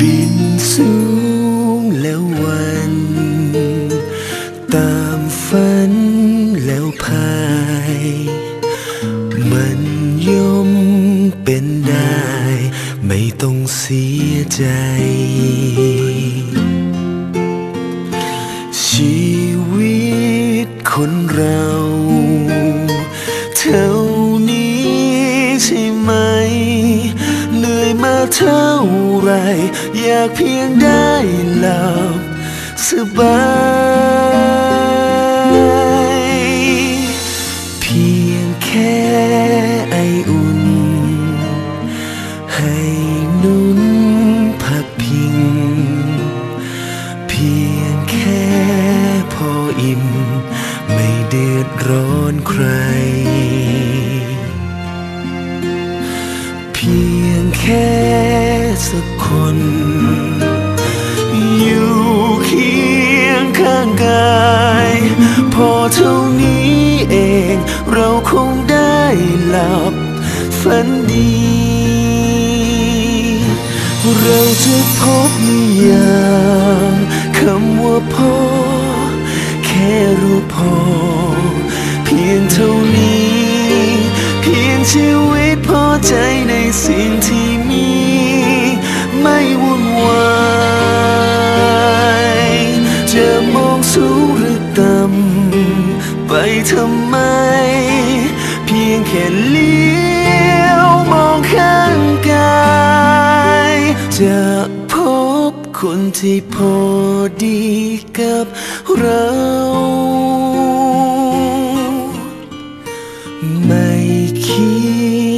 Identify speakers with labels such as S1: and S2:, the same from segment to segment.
S1: บินสูงแล้ววัน ตามฝันแล้วพาย มันย่อมเป็นได้ ไม่ต้องเสียใจ ชีวิตคนเรา เท่าไร อยากเพียงได้หลับสบาย เพียงแค่ ค่สักคน อยู่เคียงข้างกาย พอเท่านี้เองเราคงได้หลับฝันดี เราจะพบนิยามคำว่าพอ แค่รู้พอ เพียงเท่านี้ เพียงชีวิตพอใจในสิ่งที่ ทำไม เพียงแค่เลี้ยวมองข้างกายจะพบคนที่พอดีกับเราไม่คิ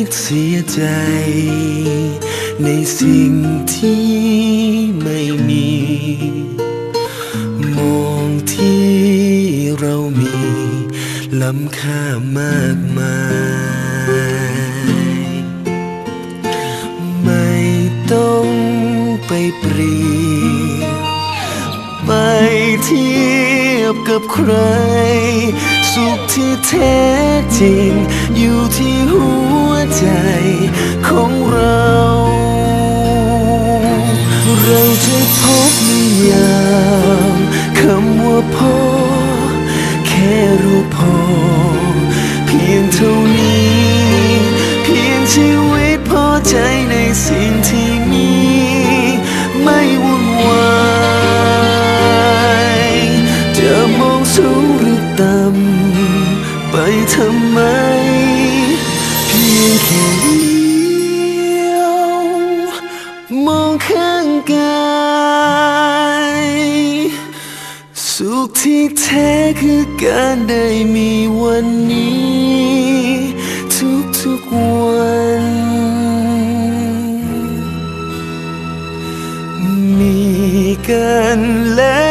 S1: ดเสียใจ ในสิ่งที่ไม่มีำค่ามากมาย ไม่ต้องไปเปรียบไปเทียบกับใคร สุขที่แท้จริง อยู่ที่หัวใจของเรา เราจะพบนิยามคำว่าพอแค่รู้ สิ่งที่มีไม่วุ่นวายจะมองสูงหรือต่ำไปทำไม เพียงแค่เลี้ยวมองข้างกายสุขที่แท้คือการได้มีวันนี้ 更累